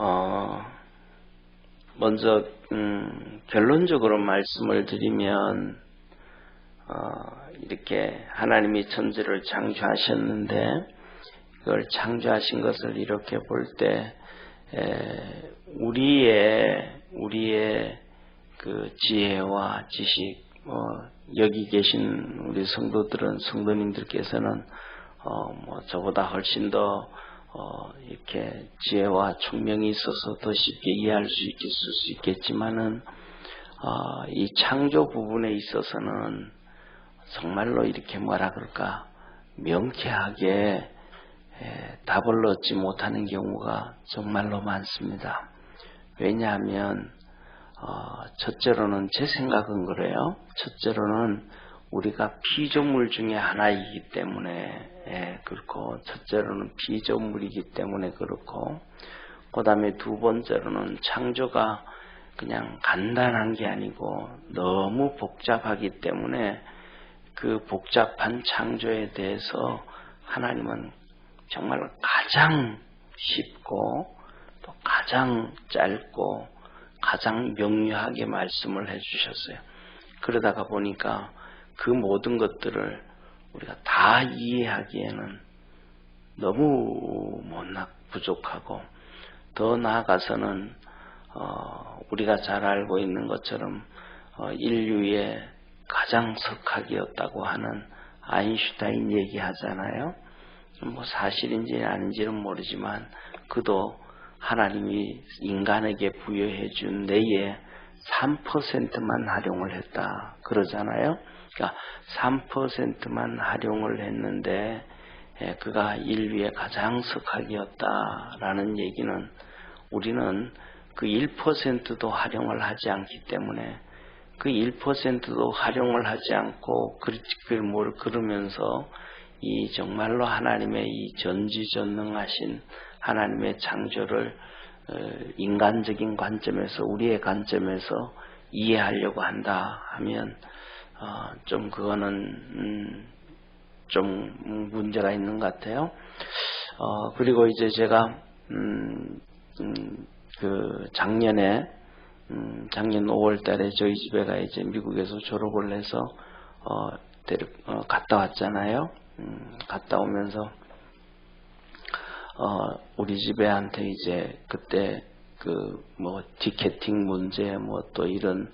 어, 먼저 음, 결론적으로 말씀을 드리면 어, 이렇게 하나님이 천지를 창조하셨는데 그걸 창조하신 것을 이렇게 볼때 우리의 우리의 그 지혜와 지식 뭐 여기 계신 우리 성도들은 성도님들께서는 어, 뭐 저보다 훨씬 더 어, 이렇게 지혜와 총명이 있어서 더 쉽게 이해할 수 있을 수 있겠지만은 어, 이 창조 부분에 있어서는 정말로 이렇게 뭐라 그럴까 명쾌하게 에, 답을 얻지 못하는 경우가 정말로 많습니다. 왜냐하면 어, 첫째로는 제 생각은 그래요. 첫째로는 우리가 피조물 중에 하나이기 때문에 예, 그렇고 첫째로는 피조물이기 때문에 그렇고 그 다음에 두 번째로는 창조가 그냥 간단한 게 아니고 너무 복잡하기 때문에 그 복잡한 창조에 대해서 하나님은 정말 가장 쉽고 또 가장 짧고 가장 명료하게 말씀을 해주셨어요. 그러다가 보니까 그 모든 것들을 우리가 다 이해하기에는 너무 못나 부족하고 더 나아가서는 어, 우리가 잘 알고 있는 것처럼 어, 인류의 가장 석학이었다고 하는 아인슈타인 얘기하잖아요. 뭐 사실인지 아닌지는 모르지만 그도 하나님이 인간에게 부여해 준 내의 3%만 활용을 했다 그러잖아요. 그러니까 3%만 활용을 했는데 예, 그가 인류의 가장 석학이었다라는 얘기는 우리는 그 1%도 활용을 하지 않기 때문에 그 1%도 활용을 하지 않고 그걸 뭘 그러면서 이 정말로 하나님의 이 전지전능하신 하나님의 창조를 어, 인간적인 관점에서 우리의 관점에서 이해하려고 한다 하면 어, 좀 그거는 음, 좀 문제가 있는 것 같아요. 어, 그리고 이제 제가 음, 음, 그 작년에 음, 작년 5월달에 저희 집에가 이제 미국에서 졸업을 해서 어, 데려, 어, 갔다 왔잖아요. 음, 갔다 오면서 어, 우리 집에한테 이제 그때 그뭐 티켓팅 문제 뭐 또 이런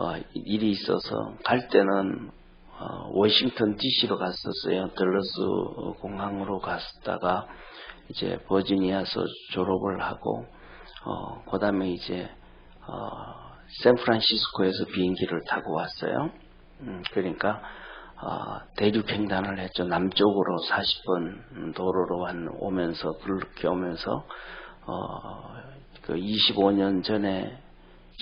어, 일이 있어서 갈 때는 어, 워싱턴 DC로 갔었어요. 덜러스 공항으로 갔다가 이제 버지니아서 졸업을 하고 어, 그다음에 이제 어, 샌프란시스코에서 비행기를 타고 왔어요. 음, 그러니까 어, 대륙 횡단을 했죠. 남쪽으로 40분 도로로 오면서 그렇게 오면서 어, 그 25년 전에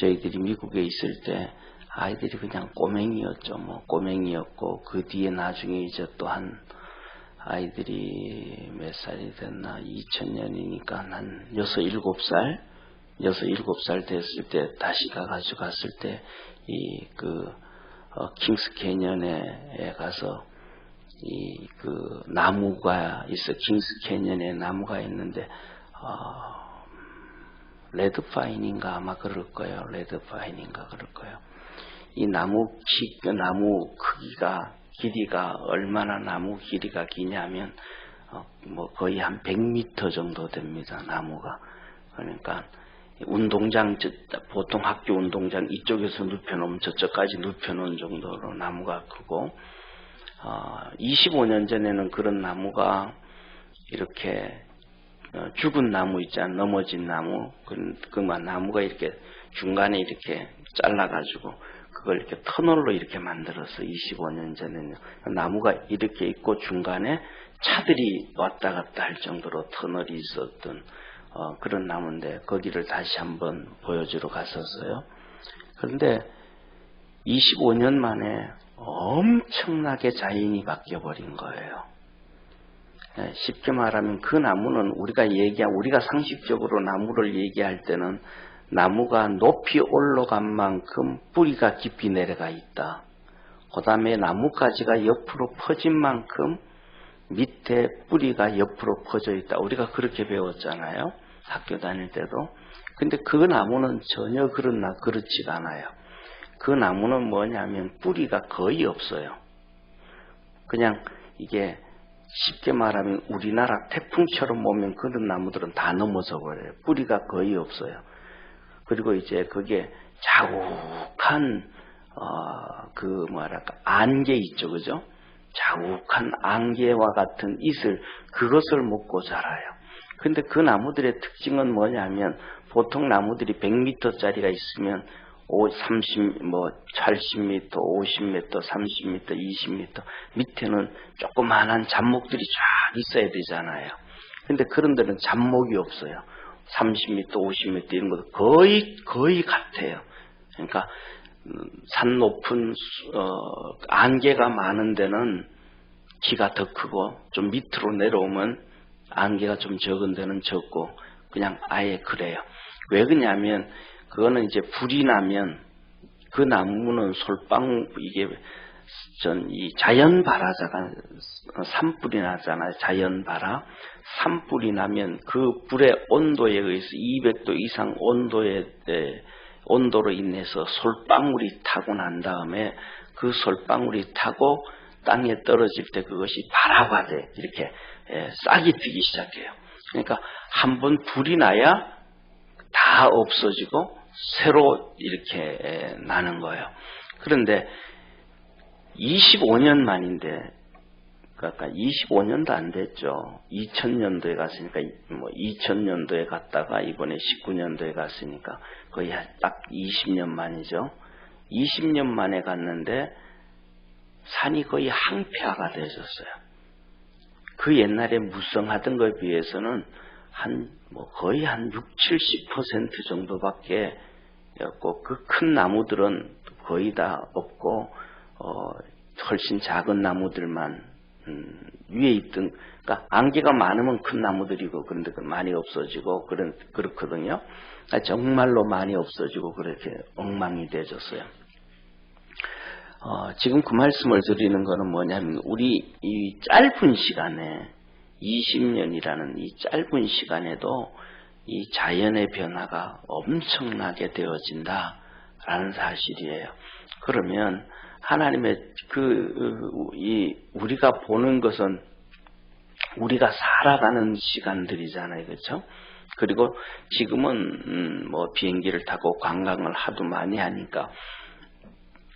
저희들이 미국에 있을 때 아이들이 그냥 꼬맹이였죠. 뭐 꼬맹이였고 그 뒤에 나중에 이제 또한 아이들이 몇 살이 됐나? 2000년이니까 한 6, 7살? 6, 7살 됐을 때 다시 가가지고 갔을 때 이 그 어, 킹스 캐년에 가서 이 그 나무가 있어. 킹스 캐년에 나무가 있는데 어, 레드 파인인가 아마 그럴 거예요. 레드 파인인가 그럴 거예요. 이 나무 키 나무 크기가 길이가 얼마나 나무 길이가 기냐면 어, 뭐 거의 한 100m 정도 됩니다. 나무가 그러니까 운동장 보통 학교 운동장 이쪽에서 눕혀놓으면 저쪽까지 눕혀놓은 정도로 나무가 크고 어, 25년 전에는 그런 나무가 이렇게 어, 죽은 나무 있잖아 넘어진 나무 그, 그 나무가 이렇게 중간에 이렇게 잘라가지고 그걸 이렇게 터널로 이렇게 만들어서 25년 전에는 나무가 이렇게 있고 중간에 차들이 왔다 갔다 할 정도로 터널이 있었던 어, 그런 나무인데 거기를 다시 한번 보여주러 갔었어요. 그런데 25년 만에 엄청나게 자연이 바뀌어버린 거예요. 네, 쉽게 말하면 그 나무는 우리가 얘기한 우리가 상식적으로 나무를 얘기할 때는 나무가 높이 올라간 만큼 뿌리가 깊이 내려가 있다. 그 다음에 나뭇가지가 옆으로 퍼진 만큼 밑에 뿌리가 옆으로 퍼져 있다. 우리가 그렇게 배웠잖아요. 학교 다닐 때도. 근데 그 나무는 전혀 그런 나 그렇지가 않아요. 그 나무는 뭐냐면 뿌리가 거의 없어요. 그냥 이게 쉽게 말하면 우리나라 태풍처럼 오면 그런 나무들은 다 넘어져 버려요. 뿌리가 거의 없어요. 그리고 이제 그게 자욱한 어, 그 뭐랄까 안개 있죠, 그죠? 자욱한 안개와 같은 이슬 그것을 먹고 자라요. 근데 그 나무들의 특징은 뭐냐면 보통 나무들이 100m짜리가 있으면 30, 뭐 80m, 50m, 30m, 20m 밑에는 조그마한 잡목들이 쫙 있어야 되잖아요. 근데 그런 데는 잡목이 없어요. 30m, 50m 이런 것도 거의 거의 같아요. 그러니까 음, 산 높은 어, 안개가 많은 데는 키가 더 크고 좀 밑으로 내려오면 안개가 좀 적은 데는 적고 그냥 아예 그래요. 왜 그러냐면 그거는 이제 불이 나면 그 나무는 솔방 이게 전 이 자연 발화자가 산불이 나잖아요. 자연 발화. 산불이 나면 그 불의 온도에 의해서 200도 이상 온도에 온도로 인해서 솔방울이 타고 난 다음에 그 솔방울이 타고 땅에 떨어질 때 그것이 발화가 돼 이렇게 싹이 트기 시작해요. 그러니까 한 번 불이 나야 다 없어지고 새로 이렇게 나는 거예요. 그런데 25년 만인데 그러니까 25년도 안 됐죠. 2000년도에 갔으니까 뭐 2000년도에 갔다가 이번에 19년도에 갔으니까 거의 딱 20년 만이죠. 20년 만에 갔는데 산이 거의 항폐화가 되었어요. 그 옛날에 무성하던 것에 비해서는 한, 뭐 거의 한 6, 70% 정도밖에 였고, 그 큰 나무들은 거의 다 없고, 어, 훨씬 작은 나무들만, 음, 위에 있던, 그러니까 안개가 많으면 큰 나무들이고, 그런데 많이 없어지고, 그런, 그렇거든요. 그러니까 정말로 많이 없어지고, 그렇게 엉망이 되어졌어요. 어, 지금 그 말씀을 드리는 것은 뭐냐면 우리 이 짧은 시간에 20년이라는 이 짧은 시간에도 이 자연의 변화가 엄청나게 되어진다라는 사실이에요. 그러면 하나님의 그 이 우리가 보는 것은 우리가 살아가는 시간들이잖아요, 그렇죠? 그리고 지금은 음, 뭐 비행기를 타고 관광을 하도 많이 하니까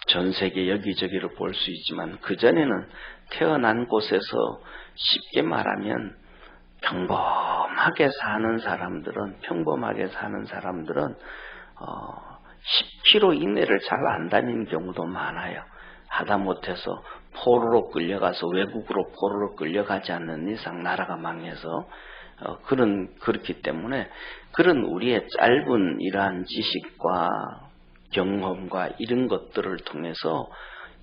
전 세계 여기저기를 볼 수 있지만 그전에는 태어난 곳에서 쉽게 말하면 평범하게 사는 사람들은 평범하게 사는 사람들은 어, 10km 이내를 잘 안 다니는 경우도 많아요. 하다 못해서 포로로 끌려가서 외국으로 포로로 끌려가지 않는 이상 나라가 망해서 어, 그런 그렇기 때문에 그런 우리의 짧은 이러한 지식과 경험과 이런 것들을 통해서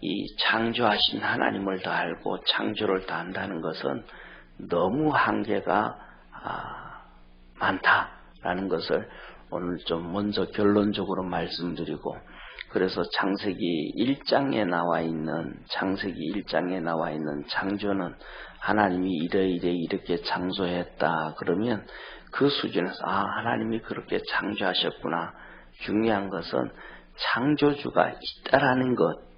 이 창조하신 하나님을 더 알고 창조를 더 안다는 것은 너무 한계가 아, 많다라는 것을 오늘 좀 먼저 결론적으로 말씀드리고 그래서 창세기 1장에 나와 있는 창세기 1장에 나와 있는 창조는 하나님이 이러이러 이렇게 창조했다. 그러면 그 수준에서 아 하나님이 그렇게 창조하셨구나. 중요한 것은 창조주가 있다라는 것,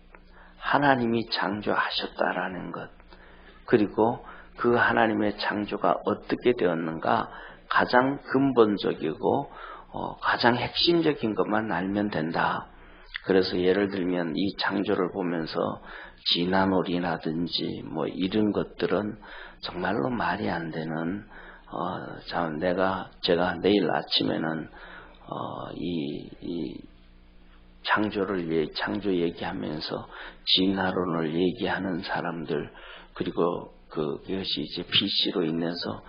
하나님이 창조하셨다라는 것, 그리고 그 하나님의 창조가 어떻게 되었는가 가장 근본적이고 어, 가장 핵심적인 것만 알면 된다. 그래서 예를 들면 이 창조를 보면서 진화놀이라든지 뭐 이런 것들은 정말로 말이 안 되는 어, 참 내가 제가 내일 아침에는 어, 이, 이 창조를 창조 얘기하면서 진화론을 얘기하는 사람들 그리고 그것이 이제 PC로 인해서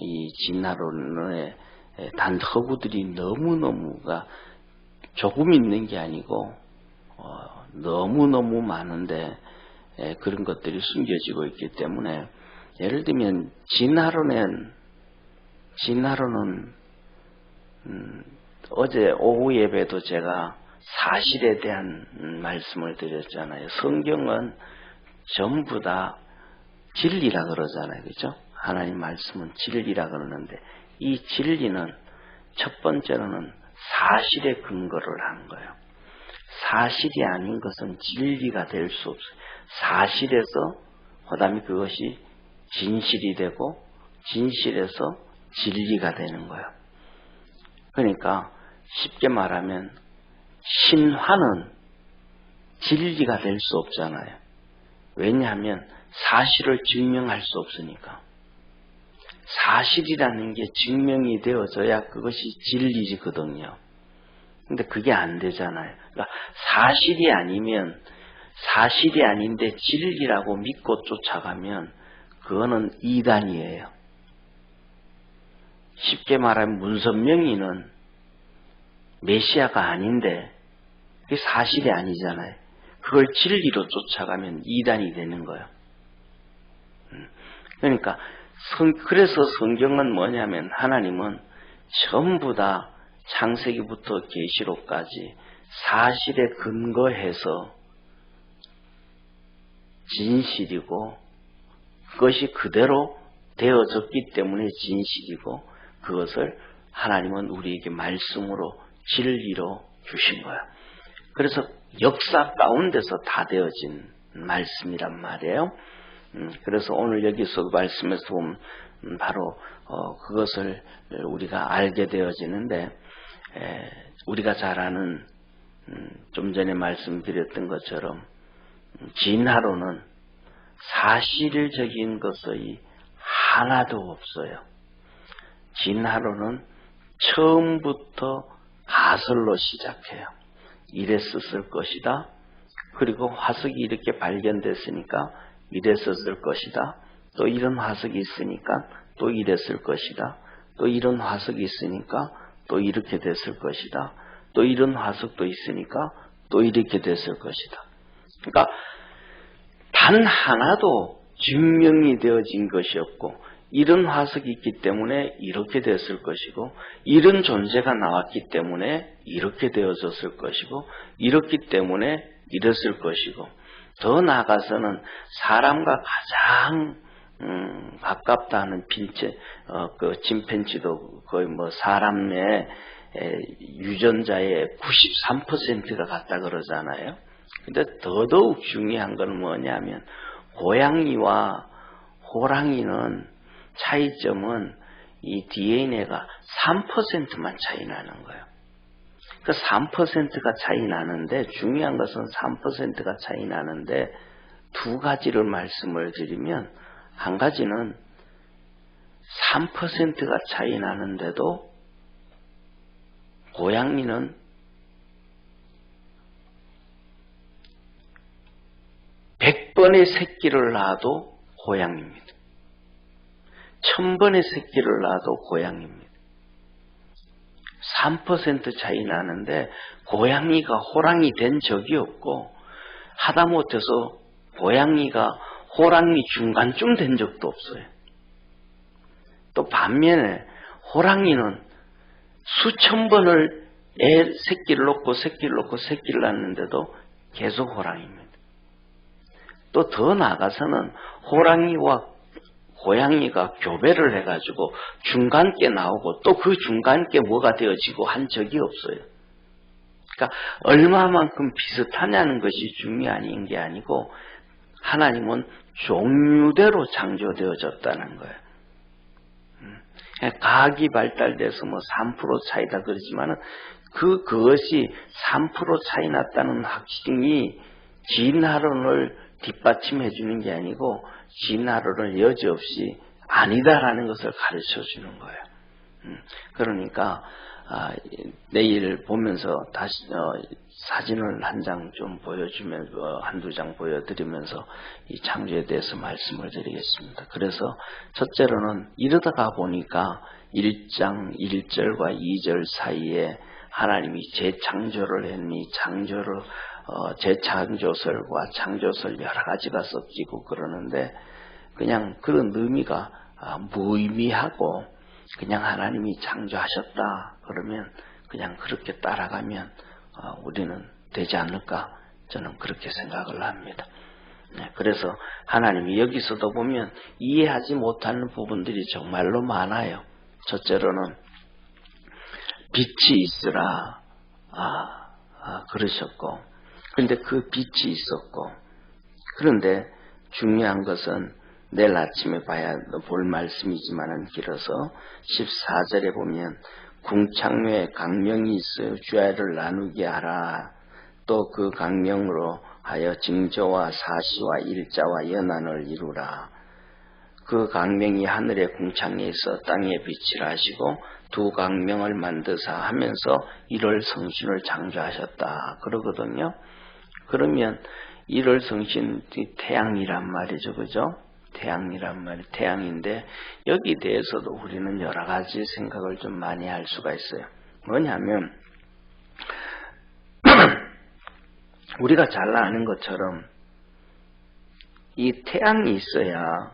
이 진화론의 단 허구들이 너무너무가 조금 있는 게 아니고 어, 너무너무 많은데 그런 것들이 숨겨지고 있기 때문에 예를 들면 진화론은 진화론은 음, 어제 오후 예배도 제가 사실에 대한 말씀을 드렸잖아요. 성경은 전부 다 진리라 그러잖아요. 그죠? 하나님 말씀은 진리라 그러는데 이 진리는 첫 번째로는 사실에 근거를 하는 거예요. 사실이 아닌 것은 진리가 될 수 없어요. 사실에서 그다음에 그것이 진실이 되고 진실에서 진리가 되는 거예요. 그러니까 쉽게 말하면 신화는 진리가 될 수 없잖아요. 왜냐하면 사실을 증명할 수 없으니까. 사실이라는 게 증명이 되어져야 그것이 진리거든요. 근데 그게 안 되잖아요. 그러니까 사실이 아니면 사실이 아닌데 진리라고 믿고 쫓아가면 그거는 이단이에요. 쉽게 말하면 문선명이는 메시아가 아닌데 그게 사실이 아니잖아요. 그걸 진리로 쫓아가면 이단이 되는 거예요. 음. 그러니까 성, 그래서 성경은 뭐냐면 하나님은 전부 다 창세기부터 계시록까지 사실에 근거해서 진실이고 그것이 그대로 되어졌기 때문에 진실이고 그것을 하나님은 우리에게 말씀으로 진리로 주신 거야. 그래서 역사 가운데서 다 되어진 말씀이란 말이에요. 음, 그래서 오늘 여기서 그 말씀에서 보면 음, 바로 어, 그것을 우리가 알게 되어지는데 우리가 잘 아는 음, 좀 전에 말씀드렸던 것처럼 진화로는 사실적인 것의 하나도 없어요. 진화로는 처음부터 가설로 시작해요. 이랬었을 것이다. 그리고 화석이 이렇게 발견됐으니까 이랬었을 것이다. 또 이런 화석이 있으니까 또 이랬을 것이다. 또 이런 화석이 있으니까 또 이렇게 됐을 것이다. 또 이런 화석도 있으니까 또 이렇게 됐을 것이다. 그러니까 단 하나도 증명이 되어진 것이 없고 이런 화석이 있기 때문에 이렇게 됐을 것이고 이런 존재가 나왔기 때문에 이렇게 되어졌을 것이고 이렇기 때문에 이랬을 것이고 더 나아가서는 사람과 가장 음, 가깝다 하는 핀체, 어, 그 침팬지도 거의 뭐 사람의 에, 유전자의 93%가 같다 그러잖아요. 근데 더더욱 중요한 건 뭐냐면 고양이와 호랑이는 차이점은 이 DNA가 3%만 차이 나는 거예요. 그 3%가 차이 나는데 중요한 것은 3%가 차이 나는데 두 가지를 말씀을 드리면 한 가지는 3%가 차이 나는데도 고양이는 100번의 새끼를 낳아도 고양이입니다. 1000번의 새끼를 낳아도 고양이입니다. 3% 차이 나는데 고양이가 호랑이 된 적이 없고 하다못해서 고양이가 호랑이 중간쯤 된 적도 없어요. 또 반면에 호랑이는 수천 번을 애 새끼를 놓고 새끼를 놓고 새끼를 낳는데도 계속 호랑이입니다. 또 더 나아가서는 호랑이와 고양이가 교배를 해가지고 중간께 나오고 또 그 중간께 뭐가 되어지고 한 적이 없어요. 그러니까 얼마만큼 비슷하냐는 것이 중요한 게 아니고 하나님은 종류대로 창조되어졌다는 거예요. 음. 과학이 발달돼서 뭐 3% 차이다 그러지만은 그 그것이 3% 차이 났다는 확신이 진화론을 뒷받침해 주는 게 아니고 진화론을 여지없이 아니다라는 것을 가르쳐 주는 거예요. 음. 그러니까 아, 내일 보면서 다시 어, 사진을 한 장 좀 보여주면서 어, 한두 장 보여드리면서 이 창조에 대해서 말씀을 드리겠습니다. 그래서 첫째로는 이러다가 보니까 1장 1절과 2절 사이에 하나님이 재창조를 했니 창조를 어, 재창조설과 창조설 여러 가지가 섞이고 그러는데 그냥 그런 의미가 아, 무의미하고 그냥 하나님이 창조하셨다 그러면 그냥 그렇게 따라가면 어, 우리는 되지 않을까 저는 그렇게 생각을 합니다. 네, 그래서 하나님이 여기서도 보면 이해하지 못하는 부분들이 정말로 많아요. 첫째로는 빛이 있으라 아, 아, 그러셨고 그런데 그 빛이 있었고 그런데 중요한 것은 내일 아침에 봐야 볼 말씀이지만은 길어서 14절에 보면 궁창외에 강명이 있어 주야를 나누게 하라. 또 그 강명으로 하여 징조와 사시와 일자와 연한을 이루라. 그 강명이 하늘의 궁창에 있어 땅에 빛을 하시고 두 강명을 만드사 하면서 일월 성신을 창조하셨다. 그러거든요 그러면 일월 성신 태양이란 말이죠 그죠 태양이란 말이 태양인데 여기 대해서도 우리는 여러 가지 생각을 좀 많이 할 수가 있어요. 뭐냐면 우리가 잘 아는 것처럼 이 태양이 있어야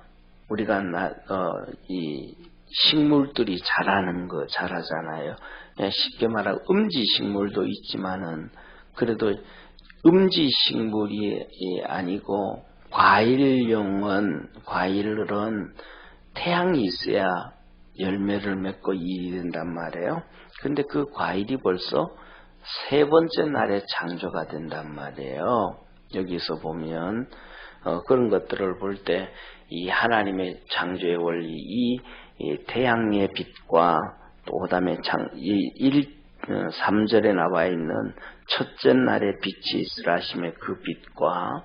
우리가 나, 어, 이 식물들이 자라는 거 자라잖아요. 쉽게 말하고 음지 식물도 있지만은 그래도 음지 식물이 아니고 과일용은 과일은 태양이 있어야 열매를 맺고 일이 된단 말이에요. 근데 그 과일이 벌써 세 번째 날에 창조가 된단 말이에요. 여기서 보면 어, 그런 것들을 볼 때 이 하나님의 창조의 원리, 이, 이 태양의 빛과 또 그다음에 장, 이 1, 3절에 어, 나와 있는 첫째 날에 빛이 있으라 하심의 그 빛과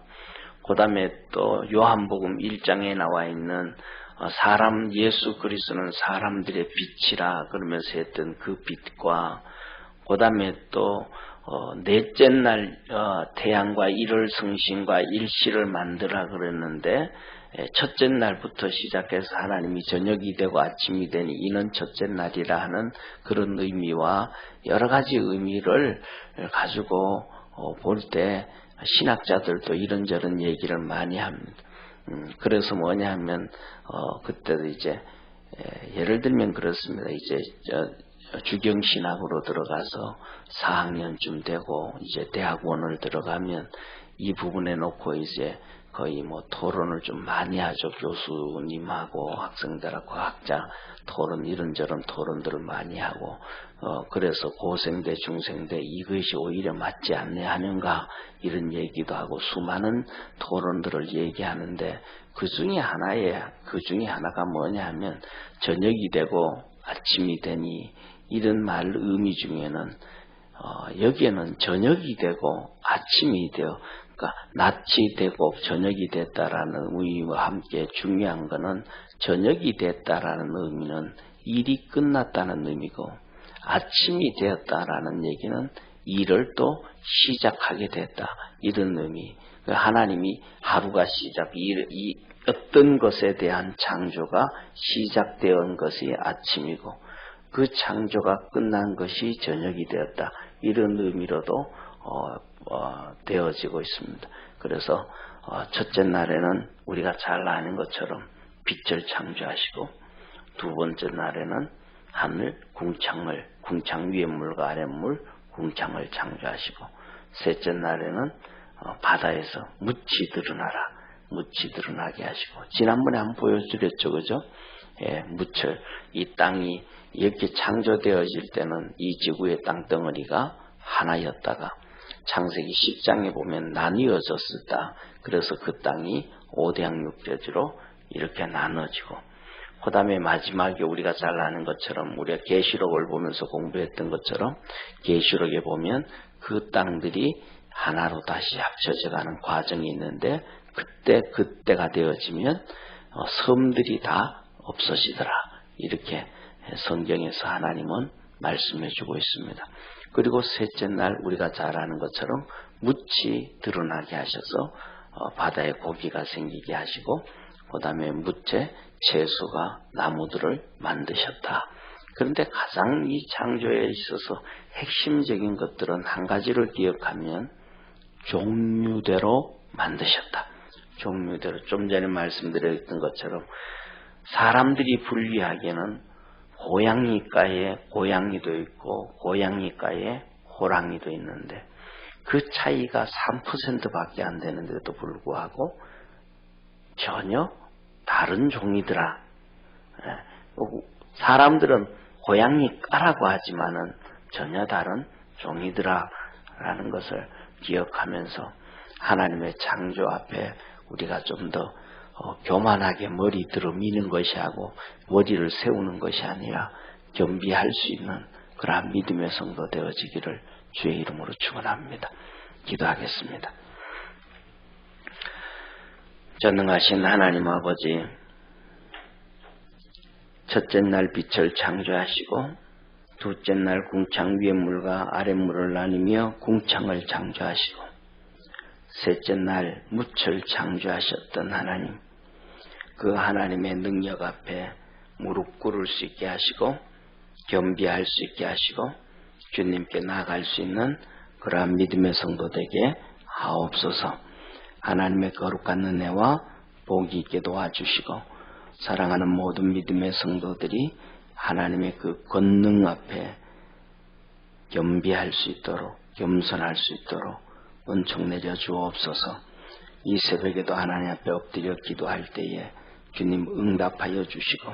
그 다음에 또 요한복음 1장에 나와 있는 어, 사람 예수 그리스도는 사람들의 빛이라 그러면서 했던 그 빛과 그 다음에 또 어, 넷째 날 어, 태양과 일월 성신과 일시를 만들라 그랬는데 첫째 날부터 시작해서 하나님이 저녁이 되고 아침이 되니 이는 첫째 날이라 하는 그런 의미와 여러 가지 의미를 가지고 볼 때 신학자들도 이런저런 얘기를 많이 합니다. 음, 그래서 뭐냐 하면, 어, 그때도 이제, 에, 예를 들면 그렇습니다. 이제, 저, 주경 신학으로 들어가서 4학년쯤 되고, 이제 대학원을 들어가면, 이 부분에 놓고 이제 거의 뭐 토론을 좀 많이 하죠. 교수님하고 학생들하고 학자 토론 이런저런 토론들을 많이 하고 어 그래서 고생대 중생대 이것이 오히려 맞지 않네 하는가 이런 얘기도 하고 수많은 토론들을 얘기하는데 그 중에 하나에 그 중에 하나가 뭐냐 하면 저녁이 되고 아침이 되니 이런 말 의미 중에는 어, 여기에는 저녁이 되고 아침이 되어 그러니까 낮이 되고 저녁이 됐다라는 의미와 함께 중요한 것은 저녁이 됐다라는 의미는 일이 끝났다는 의미고 아침이 되었다라는 얘기는 일을 또 시작하게 됐다 이런 의미. 그러니까 하나님이 하루가 시작, 이, 이 어떤 것에 대한 창조가 시작되온 것이 아침이고 그 창조가 끝난 것이 저녁이 되었다 이런 의미로도 어, 어, 되어지고 있습니다. 그래서 어, 첫째 날에는 우리가 잘 아는 것처럼 빛을 창조하시고 두 번째 날에는 하늘 궁창을 궁창 위의 물과 아래 물 궁창을 창조하시고 셋째 날에는 어, 바다에서 묻이 드러나라 묻이 드러나게 하시고 지난번에 한번 보여드렸죠 그죠 예, 무철 이 땅이 이렇게 창조되어질 때는 이 지구의 땅덩어리가 하나였다가 창세기 10장에 보면 나뉘어졌었다. 그래서 그 땅이 오대양육대지로 이렇게 나눠지고 그 다음에 마지막에 우리가 잘 아는 것처럼 우리가 계시록을 보면서 공부했던 것처럼 계시록에 보면 그 땅들이 하나로 다시 합쳐져 가는 과정이 있는데 그때 그때가 되어지면 어, 섬들이 다 없어지더라 이렇게 성경에서 하나님은 말씀해 주고 있습니다. 그리고 셋째 날 우리가 잘 아는 것처럼 묻이 드러나게 하셔서 어, 바다에 고기가 생기게 하시고 그 다음에 묻에 채소가 나무들을 만드셨다. 그런데 가장 이 창조에 있어서 핵심적인 것들은 한 가지를 기억하면 종류대로 만드셨다. 종류대로 좀 전에 말씀드렸던 것처럼 사람들이 분리하기에는 고양이가에 고양이도 있고 고양이가에 호랑이도 있는데 그 차이가 3%밖에 안 되는데도 불구하고 전혀 다른 종이더라. 예. 사람들은 고양이가라고 하지만은 전혀 다른 종이더라 라는 것을 기억하면서 하나님의 창조 앞에 우리가 좀더 어, 교만하게 머리 들어 미는 것이 하고 머리를 세우는 것이 아니라 겸비할 수 있는 그러한 믿음의 성도 되어지기를 주의 이름으로 축원합니다. 기도하겠습니다. 전능하신 하나님 아버지 첫째 날 빛을 창조하시고 둘째 날 궁창 위의 물과 아래 물을 나누며 궁창을 창조하시고 셋째 날 무철 창조하셨던 하나님 그 하나님의 능력 앞에 무릎 꿇을 수 있게 하시고 겸비할 수 있게 하시고 주님께 나아갈 수 있는 그러한 믿음의 성도 되게 하옵소서. 하나님의 거룩한 은혜와 복이 있게 도와주시고 사랑하는 모든 믿음의 성도들이 하나님의 그 권능 앞에 겸비할 수 있도록 겸손할 수 있도록 은총 내려 주옵소서 이 새벽에도 하나님 앞에 엎드려 기도할 때에 주님 응답하여 주시고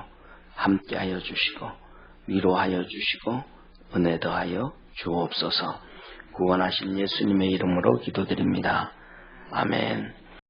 함께하여 주시고 위로하여 주시고 은혜 더하여 주옵소서 구원하신 예수님의 이름으로 기도드립니다. 아멘.